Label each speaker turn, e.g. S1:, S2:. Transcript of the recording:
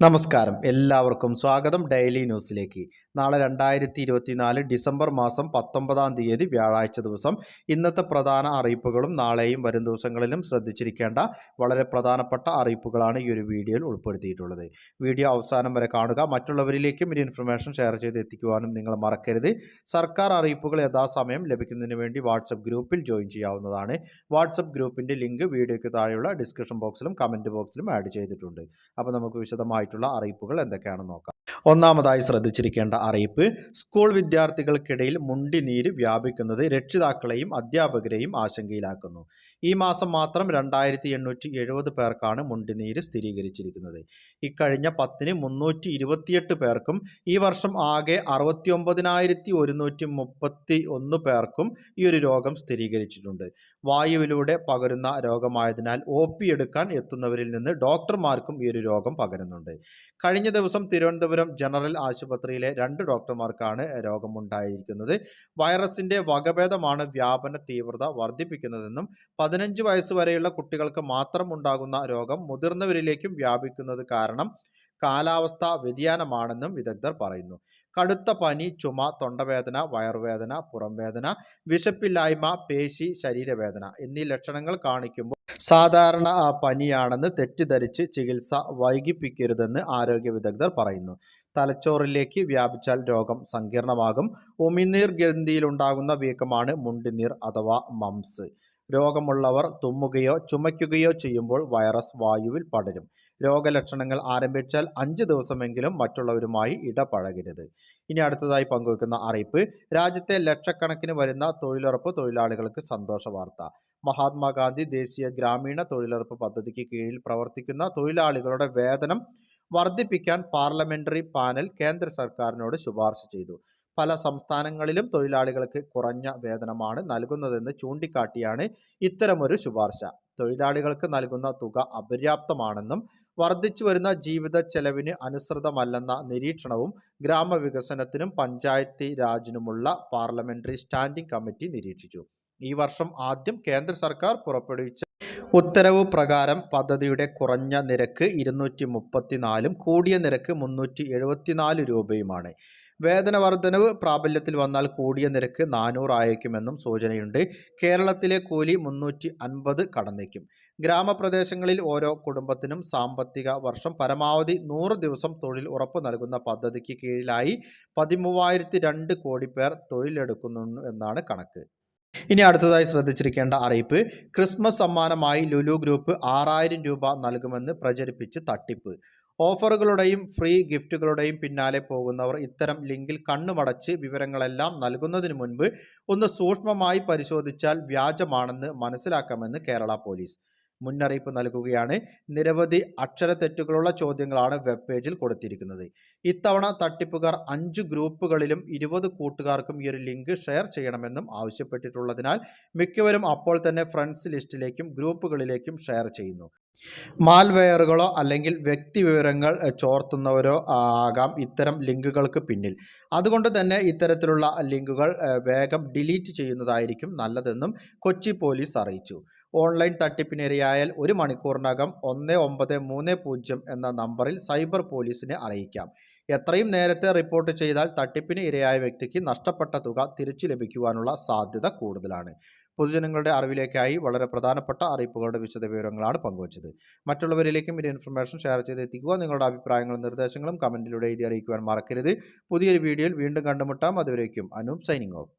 S1: നമസ്കാരം. എല്ലാവർക്കും സ്വാഗതം ഡെയിലി ന്യൂസിലേക്ക്. നാളെ രണ്ടായിരത്തി ഇരുപത്തിനാല് ഡിസംബർ മാസം പത്തൊമ്പതാം തീയതി വ്യാഴാഴ്ച ദിവസം ഇന്നത്തെ പ്രധാന അറിയിപ്പുകളും നാളെയും വരും ദിവസങ്ങളിലും ശ്രദ്ധിച്ചിരിക്കേണ്ട വളരെ പ്രധാനപ്പെട്ട അറിയിപ്പുകളാണ് ഈ ഒരു വീഡിയോയിൽ ഉൾപ്പെടുത്തിയിട്ടുള്ളത്. വീഡിയോ അവസാനം വരെ കാണുക. മറ്റുള്ളവരിലേക്കും ഈ ഇൻഫർമേഷൻ ഷെയർ ചെയ്ത് എത്തിക്കുവാനും നിങ്ങൾ മറക്കരുത്. സർക്കാർ അറിയിപ്പുകൾ യഥാസമയം ലഭിക്കുന്നതിന് വേണ്ടി വാട്സപ്പ് ഗ്രൂപ്പിൽ ജോയിൻ ചെയ്യാവുന്നതാണ്. വാട്സപ്പ് ഗ്രൂപ്പിന്റെ ലിങ്ക് വീഡിയോയ്ക്ക് താഴെയുള്ള ഡിസ്ക്രിപ്ഷൻ ബോക്സിലും കമന്റ് ബോക്സിലും ആഡ് ചെയ്തിട്ടുണ്ട്. അപ്പോൾ നമുക്ക് വിശദമായിട്ടുള്ള അറിയിപ്പുകൾ എന്തൊക്കെയാണെന്ന് നോക്കാം. ഒന്നാമതായി ശ്രദ്ധിച്ചിരിക്കേണ്ട അറിയിപ്പ് സ്കൂൾ വിദ്യാർത്ഥികൾക്കിടയിൽ മുണ്ടിനീര് വ്യാപിക്കുന്നത് രക്ഷിതാക്കളെയും അധ്യാപകരെയും ആശങ്കയിലാക്കുന്നു. ഈ മാസം മാത്രം രണ്ടായിരത്തി എണ്ണൂറ്റി എഴുപത് പേർക്കാണ് മുണ്ടിനീര് സ്ഥിരീകരിച്ചിരിക്കുന്നത്. ഇക്കഴിഞ്ഞ പത്തിന് മുന്നൂറ്റി ഇരുപത്തിയെട്ട് പേർക്കും ഈ വർഷം ആകെ അറുപത്തി ഒമ്പതിനായിരത്തി ഒരുന്നൂറ്റി മുപ്പത്തി ഒന്ന് പേർക്കും ഈ ഒരു രോഗം സ്ഥിരീകരിച്ചിട്ടുണ്ട്. വായുവിലൂടെ പകരുന്ന രോഗമായതിനാൽ ഒ പി എടുക്കാൻ എത്തുന്നവരിൽ നിന്ന് ഡോക്ടർമാർക്കും ഈ ഒരു രോഗം പകരുന്നുണ്ട്. കഴിഞ്ഞ ദിവസം തിരുവനന്തപുരം ജനറൽ ആശുപത്രിയിലെ രണ്ട് ഡോക്ടർമാർക്കാണ് രോഗമുണ്ടായിരിക്കുന്നത്. വൈറസിന്റെ വകഭേദമാണ് വ്യാപന തീവ്രത വർദ്ധിപ്പിക്കുന്നതെന്നും പതിനഞ്ച് വയസ്സ് വരെയുള്ള കുട്ടികൾക്ക് മാത്രം ഉണ്ടാകുന്ന രോഗം മുതിർന്നവരിലേക്കും വ്യാപിക്കുന്നത് കാരണം കാലാവസ്ഥ വ്യതിയാനമാണെന്നും വിദഗ്ധർ പറയുന്നു. കടുത്ത പനി ചുമ തൊണ്ടവേദന വയറുവേദന പുറംവേദന വിശപ്പില്ലായ്മ പേശി ശരീരവേദന എന്നീ ലക്ഷണങ്ങൾ കാണിക്കുമ്പോൾ സാധാരണ പനിയാണെന്ന് തെറ്റിദ്ധരിച്ച് ചികിത്സ വൈകിപ്പിക്കരുതെന്ന് ആരോഗ്യ വിദഗ്ധർ പറയുന്നു. തലച്ചോറിലേക്ക് വ്യാപിച്ചാൽ രോഗം സങ്കീർണമാകും. ഉമിനീർ ഗ്രന്ഥിയിലുണ്ടാകുന്ന വീക്കമാണ് മുണ്ടിനീർ അഥവാ മംസ്. രോഗമുള്ളവർ തുമ്മുകയോ ചുമയ്ക്കുകയോ ചെയ്യുമ്പോൾ വൈറസ് വായുവിൽ പടരും. രോഗലക്ഷണങ്ങൾ ആരംഭിച്ചാൽ അഞ്ച് ദിവസമെങ്കിലും മറ്റുള്ളവരുമായി ഇടപഴകരുത്. ഇനി അടുത്തതായി പങ്കുവെക്കുന്ന അറിയിപ്പ് രാജ്യത്തെ ലക്ഷക്കണക്കിന് വരുന്ന തൊഴിലുറപ്പ് തൊഴിലാളികൾക്ക് സന്തോഷ വാർത്ത. മഹാത്മാഗാന്ധി ദേശീയ ഗ്രാമീണ തൊഴിലുറപ്പ് പദ്ധതിക്ക് കീഴിൽ പ്രവർത്തിക്കുന്ന തൊഴിലാളികളുടെ വേതനം വർദ്ധിപ്പിക്കാൻ പാർലമെന്ററി പാനൽ കേന്ദ്ര സർക്കാരിനോട് ശുപാർശ ചെയ്തു. പല സംസ്ഥാനങ്ങളിലും തൊഴിലാളികൾക്ക് കുറഞ്ഞ വേതനമാണ് നൽകുന്നതെന്ന് ചൂണ്ടിക്കാട്ടിയാണ് ഇത്തരമൊരു ശുപാർശ. തൊഴിലാളികൾക്ക് നൽകുന്ന തുക അപര്യാപ്തമാണെന്നും വർദ്ധിച്ചു വരുന്ന ജീവിത ചെലവിന് അനുസൃതമല്ലെന്ന നിരീക്ഷണവും ഗ്രാമവികസനത്തിനും പഞ്ചായത്തി രാജിനുമുള്ള പാർലമെന്ററി സ്റ്റാൻഡിംഗ് കമ്മിറ്റി നിരീക്ഷിച്ചു. ഈ വർഷം ആദ്യം കേന്ദ്ര സർക്കാർ പുറപ്പെടുവിച്ച ഉത്തരവ് പ്രകാരം പദ്ധതിയുടെ കുറഞ്ഞ നിരക്ക് ഇരുന്നൂറ്റി മുപ്പത്തിനാലും കൂടിയ നിരക്ക് മുന്നൂറ്റി എഴുപത്തിനാല് രൂപയുമാണ്. വേതന വർധനവ് പ്രാബല്യത്തിൽ വന്നാൽ കൂടിയ നിരക്ക് നാനൂറായേക്കുമെന്നും സൂചനയുണ്ട്. കേരളത്തിലെ കൂലി മുന്നൂറ്റി അൻപത് കടന്നേക്കും. ഗ്രാമപ്രദേശങ്ങളിൽ ഓരോ കുടുംബത്തിനും സാമ്പത്തിക വർഷം പരമാവധി നൂറ് ദിവസം തൊഴിൽ ഉറപ്പ് നൽകുന്ന പദ്ധതിക്ക് കീഴിലായി പതിമൂവായിരത്തി രണ്ട് കോടി പേർ തൊഴിലെടുക്കുന്നു എന്നാണ് കണക്ക്. ഇനി അടുത്തതായി ശ്രദ്ധിച്ചിരിക്കേണ്ട അറിയിപ്പ്. ക്രിസ്മസ് സമ്മാനമായി ലുലു ഗ്രൂപ്പ് ആറായിരം രൂപ നൽകുമെന്ന് പ്രചരിപ്പിച്ച് തട്ടിപ്പ്. ഓഫറുകളുടെയും ഫ്രീ ഗിഫ്റ്റുകളുടെയും പിന്നാലെ പോകുന്നവർ ഇത്തരം ലിങ്കിൽ കണ്ണുമടച്ച് വിവരങ്ങളെല്ലാം നൽകുന്നതിന് മുൻപ് ഒന്ന് സൂക്ഷ്മമായി പരിശോധിച്ചാൽ വ്യാജമാണെന്ന് മനസ്സിലാക്കാമെന്ന് കേരള പോലീസ്. മുന്നറിയിപ്പ് നൽകുകയാണ്. നിരവധി അക്ഷരത്തെറ്റുകളുള്ള ചോദ്യങ്ങളാണ് വെബ് പേജിൽ കൊടുത്തിരിക്കുന്നത്. ഇത്തവണ തട്ടിപ്പുകാർ അഞ്ച് ഗ്രൂപ്പുകളിലും ഇരുപത് കൂട്ടുകാർക്കും ഈ ഒരു ലിങ്ക് ഷെയർ ചെയ്യണമെന്നും ആവശ്യപ്പെട്ടിട്ടുള്ളതിനാൽ മിക്കവരും അപ്പോൾ തന്നെ ഫ്രണ്ട്സ് ലിസ്റ്റിലേക്കും ഗ്രൂപ്പുകളിലേക്കും ഷെയർ ചെയ്യുന്നു. മാൽവെയറുകളോ അല്ലെങ്കിൽ വ്യക്തി വിവരങ്ങൾ ചോർത്തുന്നവരോ ആകാം ഇത്തരം ലിങ്കുകൾക്ക് പിന്നിൽ. അതുകൊണ്ട് തന്നെ ഇത്തരത്തിലുള്ള ലിങ്കുകൾ വേഗം ഡിലീറ്റ് ചെയ്യുന്നതായിരിക്കും നല്ലതെന്നും കൊച്ചി പോലീസ് അറിയിച്ചു. ഓൺലൈൻ തട്ടിപ്പിനിരയായാൽ ഒരു മണിക്കൂറിനകം ഒന്ന് ഒമ്പത് മൂന്ന് പൂജ്യം എന്ന നമ്പറിൽ സൈബർ പോലീസിനെ അറിയിക്കാം. എത്രയും നേരത്തെ റിപ്പോർട്ട് ചെയ്താൽ തട്ടിപ്പിന് ഇരയായ വ്യക്തിക്ക് നഷ്ടപ്പെട്ട തുക തിരിച്ചു ലഭിക്കുവാനുള്ള സാധ്യത കൂടുതലാണ്. പൊതുജനങ്ങളുടെ അറിവിലേക്കായി വളരെ പ്രധാനപ്പെട്ട അറിയിപ്പുകളുടെ വിശദ വിവരങ്ങളാണ് പങ്കുവച്ചത്. മറ്റുള്ളവരിലേക്കും ഈ ഇൻഫർമേഷൻ ഷെയർ ചെയ്ത് എത്തിക്കുക നിങ്ങളുടെ അഭിപ്രായങ്ങളും നിർദ്ദേശങ്ങളും കമന്റിലൂടെ എഴുതി അറിയിക്കുവാൻ മറക്കരുത്. പുതിയൊരു വീഡിയോയിൽ വീണ്ടും കണ്ടുമുട്ടാം. അതുവരേക്കും അനൂപ് സൈനിങ് ഓഫ്